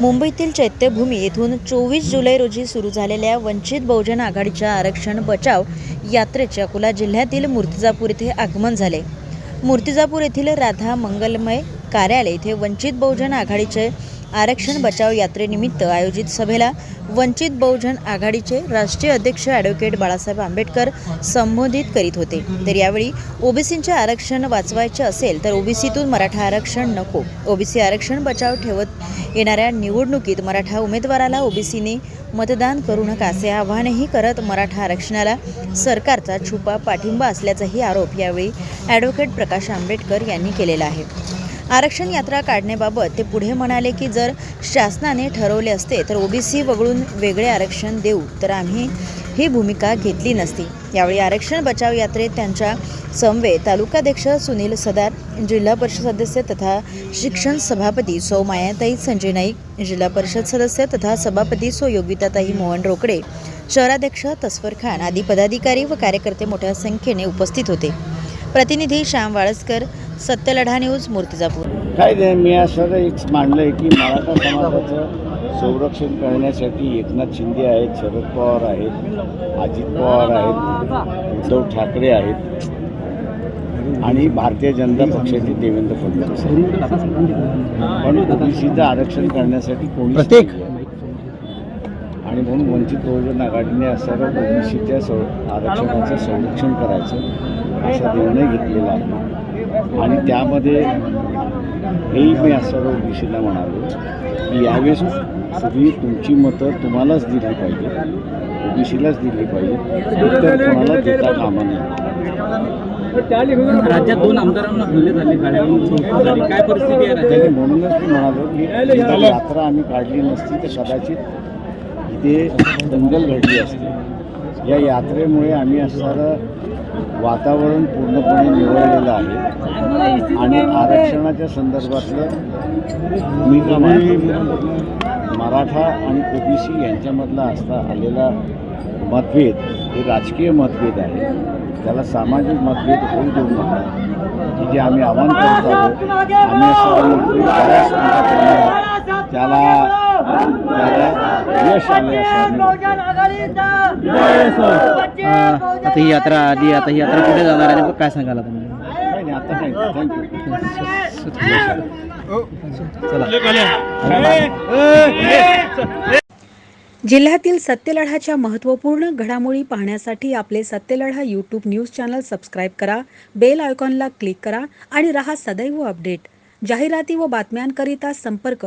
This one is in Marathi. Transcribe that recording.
मुंबईतील चैत्यभूमी येथून चोवीस जुलै रोजी सुरू झालेल्या वंचित बहुजन आघाडीच्या आरक्षण बचाव यात्रेचे अकोला जिल्ह्यातील मूर्तिजापूर येथे आगमन झाले. मूर्तिजापूर येथील राधा मंगलमय कार्यालय येथे वंचित बहुजन आघाडीचे आरक्षण बचाव यात्रेनिमित्त आयोजित सभेला वंचित बहुजन आघाडीचे राष्ट्रीय अध्यक्ष ॲडव्होकेट बाळासाहेब आंबेडकर संबोधित करीत होते. तर यावेळी ओबीसींचे आरक्षण वाचवायचे असेल तर ओबीसीतून मराठा आरक्षण नको. ओबीसी आरक्षण बचाव ठेवत येणाऱ्या निवडणुकीत मराठा उमेदवाराला ओबीसीने मतदान करू नका असे आवाहनही करत मराठा आरक्षणाला सरकारचा छुपा पाठिंबा असल्याचाही आरोप यावेळी ॲडव्होकेट प्रकाश आंबेडकर यांनी केलेला आहे. आरक्षण यात्रा काढण्याबाबत ते पुढे म्हणाले की जर शासनाने ठरवले असते तर ओबीसी वगळून वेगळे आरक्षण देऊ. तर आम्ही ही भूमिका घेतली नसती. यावेळी आरक्षण बचाव यात्रेत त्यांच्या समवे तालुकाध्यक्ष सुनील सदार जिल्हा परिषद सदस्य तथा शिक्षण सभापती सौ मायाताई संजय नाईक जिल्हा परिषद सदस्य तथा सभापती सौ योगिताताई मोहन रोकडे शहराध्यक्ष तस्फर खान आदी पदाधिकारी व कार्यकर्ते मोठ्या संख्येने उपस्थित होते. प्रतिनिधी श्याम वाळसकर सत्यलढा न्यूज मूर्तिजापूर काय नाही मी असं एक मांडलं आहे की मराठा समाजाचं संरक्षण करण्यासाठी एकनाथ शिंदे आहेत शरद पवार आहेत अजित पवार आहेत उद्धव ठाकरे आहेत आणि भारतीय जनता पक्षाचे देवेंद्र फडणवीस आहेत. पण ओबीसीचं आरक्षण करण्यासाठी कोणी प्रत्येक. आणि म्हणून वंचित बहुजन आघाडीने सर्व ओबीसीच्या सं आरक्षणाचं संरक्षण करायचं असा निर्णय घेतलेला आहे. आणि त्यामध्ये हेही मी असं सर्व ओबीसीला म्हणालो की यावेळेस तुम्ही तुमची मतं तुम्हालाच दिली पाहिजे ओबीसीलाच दिली पाहिजे उत्तर कोणाला देता कामा नये. राज्यात दोन आमदारांना हल्ले झाले गाड्यावरून काय परिस्थिती आहे म्हणूनच मी म्हणालो की यात्रा आम्ही काढली नसती तर कदाचित इथे दंगल घडली असते. या यात्रेमुळे आम्ही असणारं वातावरण पूर्णपणे निवडलेलं आहे. आणि आरक्षणाच्या संदर्भातलं मी का मराठा आणि ओबीसी यांच्यामधला असता आलेला मतभेद हे राजकीय मतभेद आहे. त्याला सामाजिक मतभेद होऊ देऊ नका. की जे आम्ही आव्हान करत आहोत आम्ही असं त्याला त्याला यश आले. आता ही यात्रा आधी आता ही यात्रा पुढे जाणार आहे? काय सांगाल तुम्ही आता जिल्ह्यातील सत्यलढाच्या महत्त्वपूर्ण घडामोडी पाहण्यासाठी आपले Satyaladha YouTube news channel subscribe करा बेल आयकॉनला क्लिक करा आणि रहा सदैव अपडेट जाहिराती व बातम्यांकरिता संपर्क